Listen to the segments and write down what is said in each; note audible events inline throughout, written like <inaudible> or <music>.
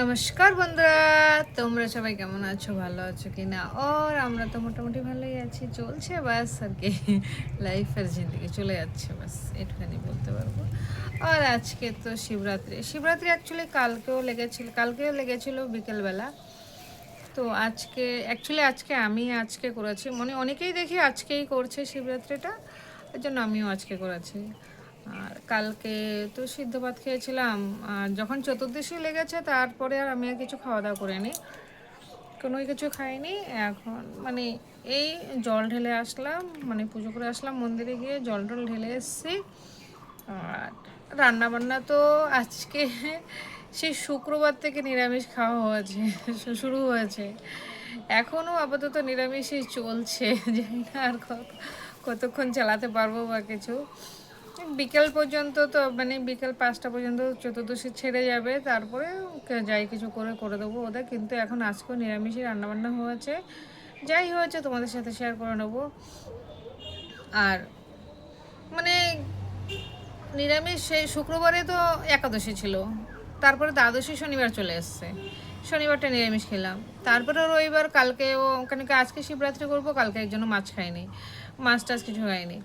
নমস্কার বন্ধুরা, তোমরা সবাই কেমন আছো? ভালো আছো কি না ওর আমরা তো মোটামুটি ভালোই আছি। চলছে বাস আর কি। লাইফের জিন্দিগি চলে যাচ্ছে বাস এটুখানি বলতে পারব। আর আজকে তো শিবরাত্রি। শিবরাত্রি অ্যাকচুয়ালি কালকেও লেগেছিল কালকেও লেগেছিল বিকেলবেলা। তো আজকে অ্যাকচুয়ালি আজকে আমি আজকে করেছি। মানে অনেকেই দেখি আজকেই করছে শিবরাত্রিটা ওই জন্য আমিও আজকে করেছি। আর কালকে তো সিদ্ধ ভাত খেয়েছিলাম, আর যখন চতুর্দশী লেগেছে তারপরে আর আমি আর কিছু খাওয়া দাওয়া করিনি কোনো কিছু খাইনি। এখন মানে এই জল ঢেলে আসলাম মানে পুজো করে আসলাম মন্দিরে গিয়ে জল টল ঢেলে এসেছি। আর রান্না বান্না তো আজকে সেই শুক্রবার থেকে নিরামিষ খাওয়া হয়েছে, শুরু হয়েছে। এখনও আপাতত নিরামিষই চলছে, জানি না আর কতক্ষণ চালাতে পারব বা কিছু। বিকেল পর্যন্ত তো মানে বিকেল পাঁচটা পর্যন্ত চতুর্দশী ছেড়ে যাবে, তারপরে যাই কিছু করে করে দেবো ওদের, কিন্তু এখন আজকেও নিরামিষই রান্নাবান্না হয়েছে। যাই হয়েছে, তোমাদের সাথে শেয়ার করে নেব। আর মানে নিরামিষ সেই শুক্রবারে তো একাদশী ছিল, তারপরে দ্বাদশী শনিবার চলে এসছে। শনিবারটা নিরামিষ খেলাম। তারপরে রবিবার, কালকেও, কেন আজকে শিবরাত্রি করব, কালকে এর জন্য মাছ খাইনি মাছ টাছ কিছু খাইনি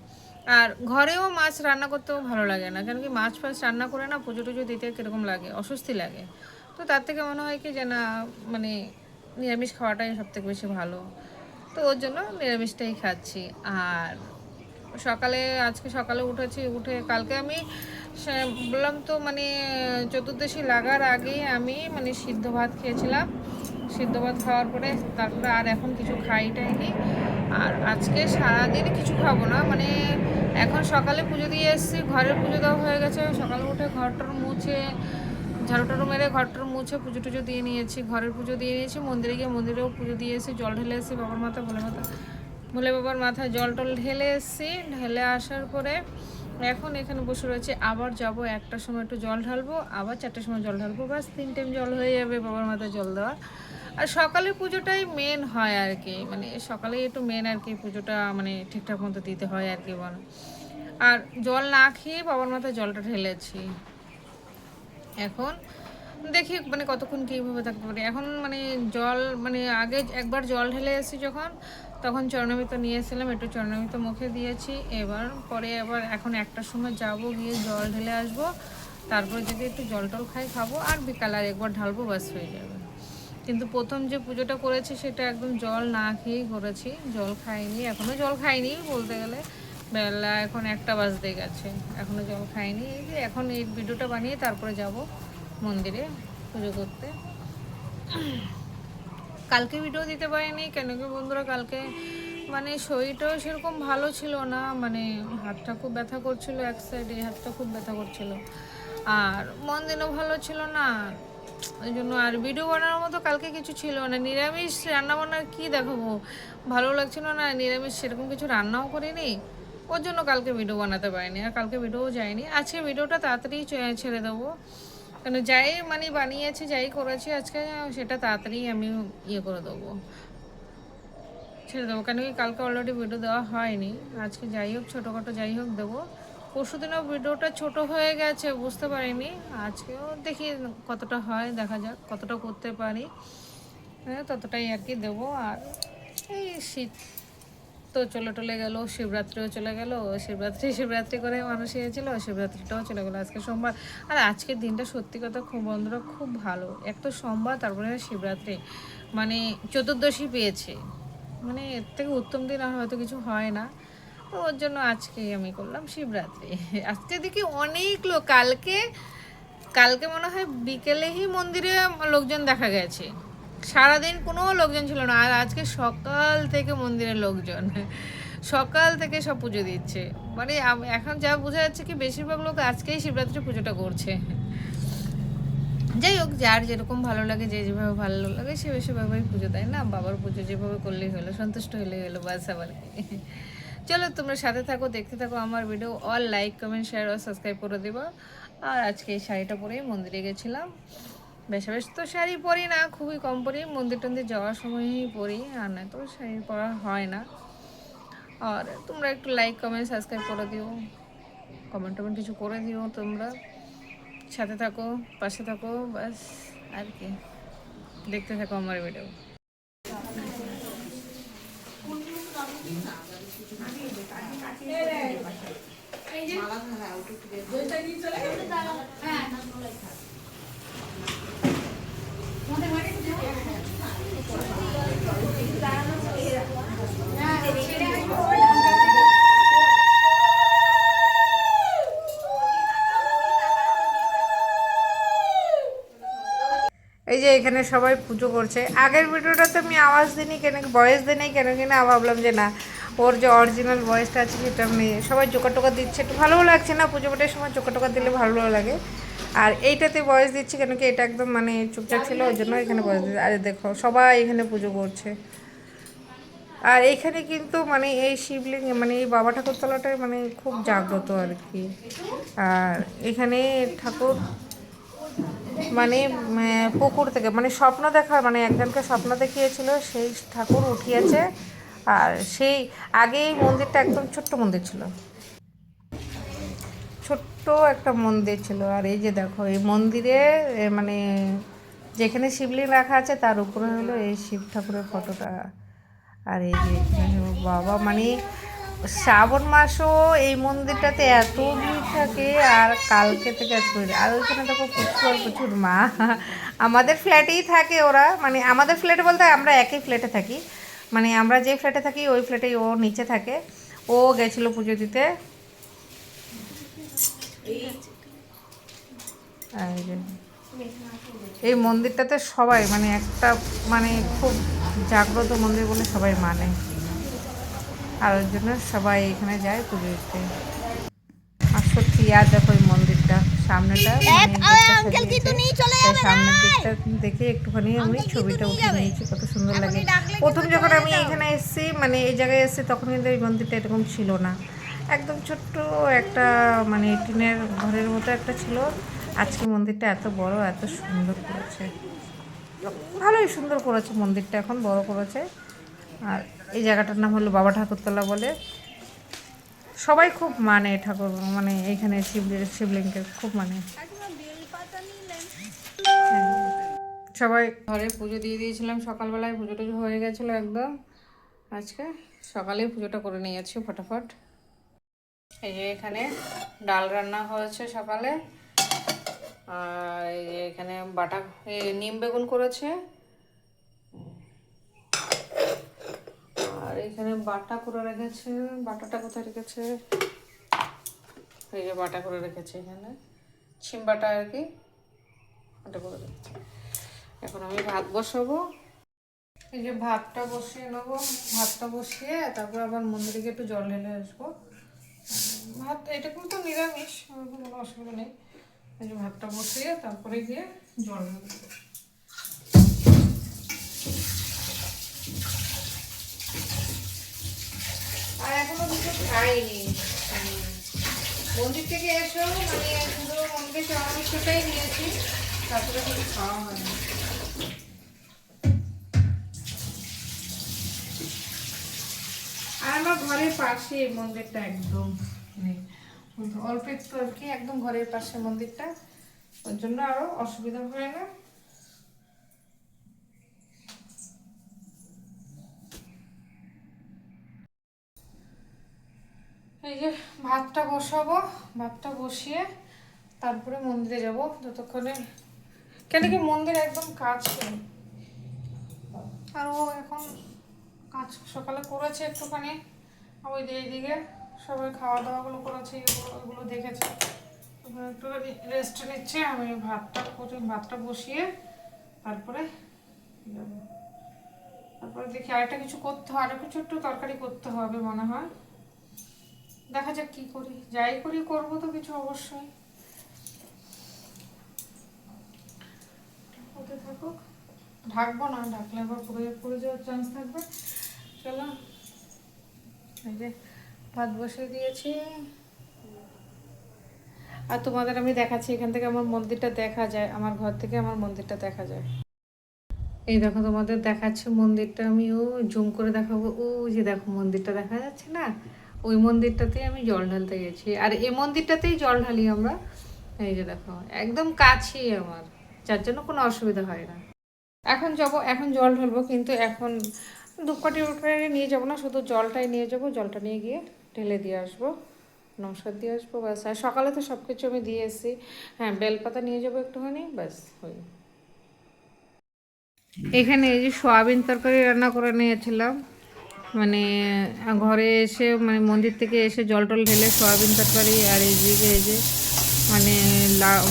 আর ঘরেও মাছ রান্না করতেও ভালো লাগে না কেন কি মাছ ফাছ রান্না করে না পুজো টুজো দিতে কীরকম লাগে, অস্বস্তি লাগে। তো তার থেকে মনে হয় কি যে না মানে নিরামিষ খাওয়াটাই সব থেকে বেশি ভালো। তো ওর জন্য নিরামিষটাই খাচ্ছি। আর সকালে, আজকে সকালে উঠেছি, উঠে কালকে আমি বললাম তো মানে চতুর্দশী লাগার আগে আমি মানে সিদ্ধ ভাত খেয়েছিলাম। সিদ্ধ ভাত খাওয়ার পরে তারপরে আর এখন কিছু খাই টাইনি আর আজকে সারাদিন কিছু খাব না মানে এখন সকালে পুজো দিয়ে এসেছি, ঘরের পুজো দেওয়া হয়ে গেছে। সকালে উঠে ঘরটর মুছে ঝাড়ু টাড়ু মেরে ঘরটর মুছে পুজো টুজো দিয়ে নিয়েছি, ঘরের পুজো দিয়ে নিয়েছি, মন্দিরে গিয়ে মন্দিরেও পুজো দিয়ে এসেছি, জল ঢেলে এসেছি, বাবার মাথা ভোলে মাথা, ভোলে বাবার মাথায় জল টল ঢেলে এসেছি, ঢেলে আসার পরে এখন এখানে বসে রয়েছে, আবার যাব একটার সময় একটু জল ঢালবো, আবার চারটার সময় জল ঢালবো বাস তিন টাইম জল হয়ে যাবে বাবার মাথায় জল দেওয়া। আর সকালে পুজোটাই মেন হয় আর কি মানে সকালে একটু মেন আর কি পুজোটা মানে ঠিকঠাক মতো দিতে হয় আর কি বলো। আর জল না খেয়ে বাবার মাথায় জলটা ঢেলেছি। এখন দেখি মানে কতক্ষণ কীভাবে থাকতে পারি। এখন মানে জল মানে আগে একবার জল ঢেলে এসেছি যখন, তখন চরণমিত নিয়ে এসেছিলাম, একটু চরণমিত মুখে দিয়েছি। এবার পরে আবার এখন একটার সময় যাব, গিয়ে জল ঢেলে আসব। তারপর যদি একটু জল টল খাই খাব, আর বিকাল আর একবার ঢালবো বাস হয়ে যাবে। কিন্তু প্রথম যে পুজোটা করেছি সেটা একদম জল না খেয়েই করেছি। জল খাইনি এখনও জল খাইনি বলতে গেলে। বেলা এখন একটা বাজতে গেছে এখনও জল খাইনি। এই যে এখন এই ভিডিওটা বানিয়ে তারপরে যাব মন্দিরে পুজো করতে। কালকে ভিডিও দিতে পারিনি, কেন কি বন্ধুরা কালকে মানে শরীরটাও সেরকম ভালো ছিল না মানে হাতটা খুব ব্যথা করছিল এক সাইডে হাতটা খুব ব্যথা করছিল। আর মন দিনও ভালো ছিল না ওই জন্য আর ভিডিও বানানোর মতো কালকে কিছু ছিল না। নিরামিষ রান্না বান্নার কী দেখাবো? ভালো লাগছিল না, নিরামিষ সেরকম কিছু রান্নাও করিনি। ওর জন্য কালকে ভিডিও বানাতে পারিনি আর কালকে ভিডিও যায়নি। আজকে ভিডিওটা তাড়াতাড়ি ছেড়ে দেবো। কেন যাই মানে বানিয়েছি, যাই করেছি আজকে, সেটা তাড়াতাড়ি আমি ইয়ে করে দেবো। ছেড়ে দেবো। কেন কি কালকে অলরেডি ভিডিও দেওয়া হয়নি। আজকে যাই হোক, ছোটোখাটো যাই হোক দেবো। পরশু দিনও ভিডিওটা ছোট হয়ে গেছে, বুঝতে পারিনি। আজকেও দেখি কতটা হয়, দেখা যাক কতটা করতে পারি। হ্যাঁ ততটাই আর কি দেবো। আর এই শীত তো চলে টলে গেল, শিবরাত্রিও চলে গেল, শিবরাত্রি শিবরাত্রি করে মানুষ এসেছিল, শিবরাত্রিটাও চলে গেলো আজকে সোমবার। আর আজকের দিনটা সত্যি কথা খুব, বন্ধুরা, খুব ভালো। এক তো সোমবার, তারপরে শিবরাত্রি। মানে চতুর্দশী পেয়েছে। মানে এর থেকে উত্তম দিন আর হয়তো কিছু হয় না। ওর জন্য আজকেই আমি করলাম শিবরাত্রি। আজকে দেখি অনেক লোক, কালকে কালকে মনে হয় বিকেলেই মন্দিরে লোকজন দেখা গেছে। সারাদিন কোনো লোকজন ছিল না, আর আজকে সকাল থেকে মন্দিরে লোকজন। সকাল থেকে সব পুজো দিচ্ছে। মানে এখন যা বোঝা যাচ্ছে কি বেশিরভাগ লোক আজকেই শিবরাত্রি পুজোটা করছে। যাই হোক, যার যেরকম ভালো লাগে, যে যেভাবে ভালো লাগে, সে সেভাবেই পুজো দেয় না। বাবার পুজো যেভাবে করলেই হলো, সন্তুষ্ট হলেই হলো, বাস আবার। চলো তোমরা সাথে থাকো, দেখতে থাকো আমার video all like comment share আর সাবস্ক্রাইব করে দেবো। আর আজকে এই শাড়িটা পরেই মন্দিরে গেছিলাম। বেশ বেশ তো শাড়ি পরি না, খুবই কম পরি। মন্দির টন্দির যাওয়ার সময়ই পরি, আর না তো শাড়ি পরা হয় না। আর তোমরা একটু লাইক কমেন্ট সাবস্ক্রাইব করে দিও। কমেন্ট টমেন্ট কিছু করে দিও তোমরা। সাথে থাকো, পাশে থাকো বাস আর কি। দেখতে থাকো আমার ভিডিও এই যে এখানে সবাই পুজো করছে। আগের ভিডিওটাতে আমি আওয়াজ দিইনি কেন ভয়েস দিই নাই কেন কিনা ভাবলাম যে না ওর যে অরিজিনাল ভয়েসটা আছে সেটা আমি, সবাই জোকা টোকা দিচ্ছে। একটু ভালোও লাগছে না পুজো পাঠের সময় জোকা টোকা দিলে ভালো লাগে। আর এইটাতে বয়স দিচ্ছে কেন কি, এটা একদম মানে চুপচাপ ছিল, ওই জন্য এখানে বয়স দিচ্ছে। আরে দেখো, সবাই এখানে পুজো করছে। আর এখানে কিন্তু মানে এই শিবলিঙ্গ মানে এই বাবা ঠাকুরতলাটাই মানে খুব জাগ্রত আর কি। আর এখানে ঠাকুর মানে পুকুর থেকে মানে স্বপ্ন দেখা মানে একজনকে স্বপ্ন দেখিয়েছিল, সেই ঠাকুর উঠিয়েছে। আর সেই আগে এই মন্দিরটা একদম ছোট্ট মন্দির ছিল। ছোট্ট একটা মন্দির ছিল। আর এই যে দেখো, এই মন্দিরে মানে যেখানে শিবলিঙ্গ রাখা আছে, তার উপরে হলো এই শিব ঠাকুরের ফটোটা। আর এই যে বাবা মানে শ্রাবণ মাসও এই মন্দিরটাতে এত ভিড় থাকে, আর কালকে থেকে এত আর ওইখানে দেখো প্রচুর প্রচুর মা। আমাদের ফ্ল্যাটেই থাকে ওরা মানে আমাদের ফ্ল্যাটে বলতে আমরা একই ফ্ল্যাটে থাকি। মানে আমরা যে ফ্ল্যাটে থাকি, ওই ফ্ল্যাটেই ও নিচে থাকে। ও গেছিল পুজো দিতে। এই মন্দিরটাতে সবাই মানে একটা মানে খুব জাগ্রত মন্দির বলে সবাই মানে। আর ওর জন্য সবাই এখানে যায় পুজো দিতে। আর সত্যি, আর দেখো এই মন্দিরটা সামনেটা মানে সামনের দিকটা দেখে একটুখানি আমি ছবিটা উঠে নিয়েছি কত সুন্দর লাগে। প্রথম যখন আমি এখানে এসেছি মানে এই জায়গায় এসেছি তখন কিন্তু এই মন্দিরটা এরকম ছিল না। একদম ছোট্ট একটা মানে টিনের ঘরের মতো একটা ছিল। আজকে মন্দিরটা এত বড় এত সুন্দর করেছে। ভালোই সুন্দর করেছে মন্দিরটা এখন বড় করেছে। আর এই জায়গাটার নাম হলো বাবা ঠাকুরতলা বলে। সবাই খুব মানে ঠাকুর মানে এখানে শিব শিবলিঙ্গের খুব মানে। সবাই ঘরে পুজো দিয়ে দিয়েছিলাম সকালবেলায় পুজো টুজো হয়ে গেছিল একদম। আজকে সকালেই পুজোটা করে নিয়েছি ফটাফট। এই যে এখানে ডাল রান্না হয়েছে সকালে। আর এই এখানে বাটা নিম বেগুন করেছে আর এখানে বাটা করে রেখেছে। বাটাটা কোথায় রেখেছে? এই যে বাটা করে রেখেছে এখানে। ছিম বাটা আর কি? বাটা করে রেখেছে এখন আমি ভাত বসাবো। এই যে ভাতটা বসিয়ে নেব। ভাতটা বসিয়ে তারপর আবার মন্দিরে একটু জল ঢেলে আসব। ভাত, এটা কিন্তু নিরামিষ, কোনো অসুবিধা নেই। এই যে ভাতটা বসিয়ে তারপরে গিয়ে জল ঢেলে দেবো আর এখনও কিছু খাইনি। মন্দির থেকে এসেও মানে শুধু মন্দিরে চাউমিনটাই নিয়েছি, তারপরে কিছু খাওয়া হয়নি। আর আমার ঘরের পাশে মন্দিরটা একদম মানে অল্প একটু আর কি, একদম ঘরের পাশে মন্দিরটা। ওর জন্য আরও অসুবিধা হয় না। এই যে ভাতটা বসাবো, ভাতটা বসিয়ে তারপরে মন্দিরে যাব। যতক্ষণে কেন কি মন্দির একদম কাছে আর ও এখন কাজ সকালে করেছে একটুখানি। ওই এইদিকে সবাই খাওয়া দাওয়াগুলো করেছে ওগুলো দেখেছে। একটু রেস্ট নিচ্ছে, আমি ভাতটা করে ভাতটা বসিয়ে তারপরে তারপরে দেখি আরেকটা কিছু করতে হয় আরও কিছু একটু তরকারি করতে হবে মনে হয়। দেখা যাক কি করি। যাই করি, করব তো কিছু অবশ্যই। হতে থাকুক। ঢাকবো না, ঢাকলে আবার পুড়ে পুড়ে যাওয়ার চান্স থাকবে। চলো, এই যে ভাত বসিয়ে দিয়েছি। আর তোমাদের আমি দেখাচ্ছি, এখান থেকে আমার মন্দিরটা দেখা যায়। আমার ঘর থেকে আমার মন্দিরটা দেখা যায়। এই দেখো, তোমাদের দেখাচ্ছে মন্দিরটা। আমি ও জুম করে দেখাবো। ও যে দেখো, মন্দিরটা দেখা যাচ্ছে না? ওই মন্দিরটাতেই আমি জল ঢালতে গেছি। আর এই মন্দিরটাতেই জল ঢালি আমরা। এই যে দেখো, একদম কাছেই আমার, যার জন্য কোনো অসুবিধা হয় না। এখন যাব, এখন জল ঢালবো, কিন্তু এখন ধূপকাঠি উঠে নিয়ে যাব না, শুধু জলটাই নিয়ে যাব, জলটা নিয়ে গিয়ে ঢেলে দিয়ে আসব, নমস্কার দিয়ে আসব, ব্যাস। আর সকালে তো সব কিছু আমি দিয়ে এসেছি। হ্যাঁ বেলপাতা নিয়ে যাব একটুখানি, ব্যাস হই এখানে এই যে সয়াবিন তরকারি রান্না করে নিয়েছিলাম। মানে ঘরে এসে মানে মন্দির থেকে এসে জল টল ঢেলে সয়াবিন তরকারি আর এইদিকে এই যে মানে লাউ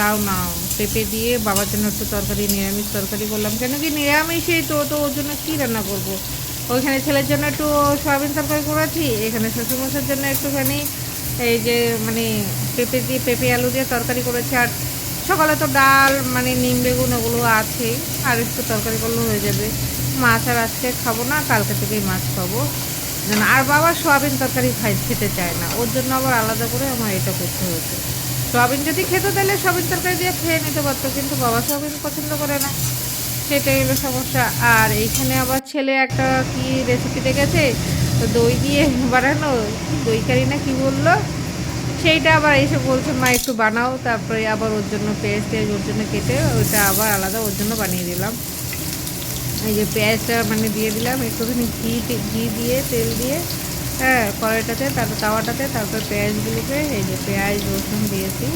লাউ না, পেঁপে দিয়ে বাবার জন্য একটু তরকারি, নিরামিষ তরকারি করলাম। কেন কি নিরামিষই তো তো ওর জন্য কী রান্না করব? ওইখানে ছেলের জন্য একটু সয়াবিন তরকারি করেছি, এখানে শ্বশুরমশার জন্য একটুখানি এই যে মানে পেঁপে দিয়ে, পেঁপে আলু দিয়ে তরকারি করেছি। আর সকালে তো ডাল মানে নিম বেগুন ওগুলো আছেই, আর একটু তরকারি করলেও হয়ে যাবে। মাছ আর আজকে খাব না, কালকে থেকেই মাছ খাব। যেন আর বাবা সোয়াবিন তরকারি খাই, খেতে চায় না। ওর জন্য আবার আলাদা করে আমার এটা করতে হচ্ছে সোয়াবিন যদি খেত তাহলে সোয়াবিন তরকারি দিয়ে খেয়ে নিতে পারতো, কিন্তু বাবা সোয়াবিন পছন্দ করে না। সেটাই হলো সমস্যা। আর এইখানে আবার ছেলে একটা কি রেসিপি দেখেছে? তো দই দিয়ে <laughs> বানানো। দই কারি না কি বলল? সেইটা আবার এসে বলছে, মা, একটু বানাও। তারপরে আবার ওর জন্য টেয়াজ ওর জন্য কেটে ওইটা আবার আলাদা ওর জন্য বানিয়ে দিলাম। এই যে পেঁয়াজটা মানে দিয়ে দিলাম একটুখানি ঘি ঘি দিয়ে তেল দিয়ে হ্যাঁ কড়াইটাতে তারপর তাওয়াটাতে তারপর পেঁয়াজগুলোকে এই যে পেঁয়াজ রসুন দিয়েছি।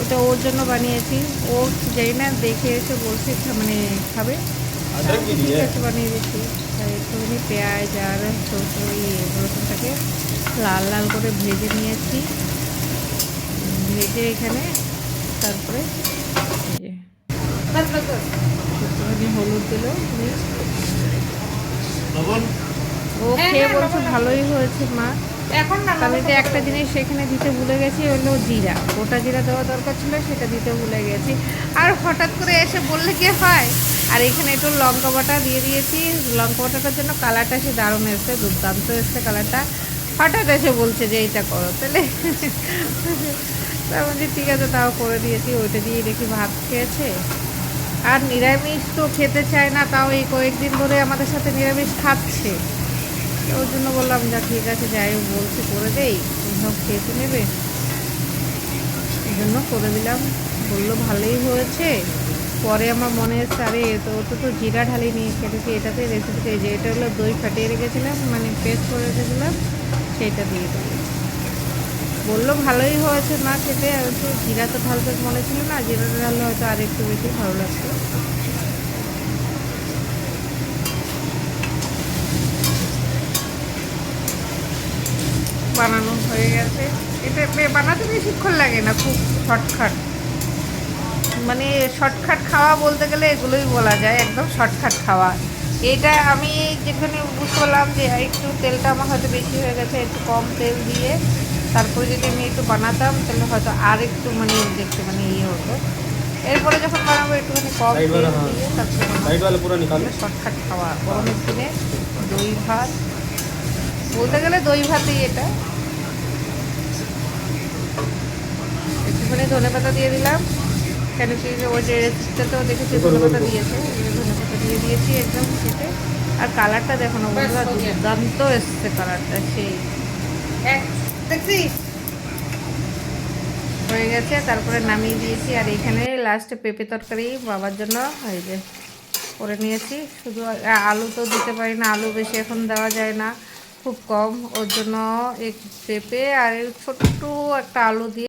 ওটা ওর জন্য বানিয়েছি। ও যাই না দেখে এসে বলছে মানে খাবে। ঠিক আছে বানিয়ে দিচ্ছি একটুখানি পেঁয়াজ আর ইয়ে রসুনটাকে লাল লাল করে ভেজে নিয়েছি। ভেজে এখানে তারপরে হলুদ দিল ও খেয়ে বলছে ভালোই হয়েছে মা। এখন না তাহলে যে একটা জিনিস সেখানে দিতে ভুলে গেছি হলো জিরা। গোটা জিরা দেওয়া দরকার ছিল সেটা দিতে ভুলে গেছি। আর হঠাৎ করে এসে বললে কি হয়? আর এখানে একটু লঙ্কা বাটা দিয়ে দিয়েছি। লঙ্কা বাটাটার জন্য কালারটা সে দারুণ এসছে দুর্দান্ত এসছে কালারটা। হঠাৎ এসে বলছে যে এইটা করো তাহলে <laughs> তার মধ্যে ঠিক আছে তাও করে দিয়েছি ওইটা দিয়ে দেখি ভাত খেয়েছে। আর নিরামিষ তো খেতে চায় না, তাও এই কয়েকদিন ধরে আমাদের সাথে নিরামিষ খাচ্ছে। ওর জন্য বললাম, যা ঠিক আছে, যাই হোক, বলছে করে দেই সব খেয়ে নেবে। এই জন্য করে দিলাম। বলল, ভালোই হয়েছে। পরে আমার মনে এসছে, আরে, তো ওটা তো জিরা ঢালি নিয়ে খেতেছি এটাতে রেসিপিতে যে, এটা হলো দই ফাটিয়ে রেখেছিলাম মানে পেস্ট করে রেখেছিলাম, সেইটা দিয়ে দেবো। বলল, ভালোই হয়েছে মা খেতে একটু জিরা তো ঢালতে মনে ছিল না, জিরাটা ঢাললে হয়তো আর একটু বেশি ভালো লাগছে বানানো হয়ে গেছে। এটা বানাতে বেশিক্ষণ লাগে না, খুব শর্টকাট। মানে শর্টকাট খাওয়া বলতে গেলে এগুলোই বলা যায়, একদম শর্টকাট খাওয়া। এটা আমি যেখানে বুঝতে পারলাম যে একটু তেলটা আমার হয়তো বেশি হয়ে গেছে, একটু কম তেল দিয়ে তারপরে যদি আমি একটু বানাতাম তাহলে হয়তো আর একটু মানে দেখতে মানে ইয়ে হতো। এরপরে যখন বানাবো একটুখানি কম দিয়ে শর্টকাট খাওয়া গরমের দিনে দই ভাত। বলতে গেলে দই ভাতেই এটা। একটুখানি ধনে পাতা দিয়ে দিলাম। কেন কি ওই যে রেসিপিটাতেও দেখেছি ধনে পাতা দিয়েছে। ধনে পাতা দিয়ে দিয়েছি একদম খেতে। আর কালারটা দেখো না বন্ধুরা দুর্দান্ত এসছে কালারটা সেই। দেখছিস? হয়ে গেছে, তারপরে নামিয়ে দিয়েছি। আর এখানে লাস্টে পেঁপে তরকারি বাবার জন্য। হয়ে যে, করে নিয়েছি। শুধু আলু তো দিতে পারি না, আলু বেশি এখন দেওয়া যায় না। খুব কম। ওর জন্য এক পেঁপে আর ছোট্ট একটা আলু দিয়ে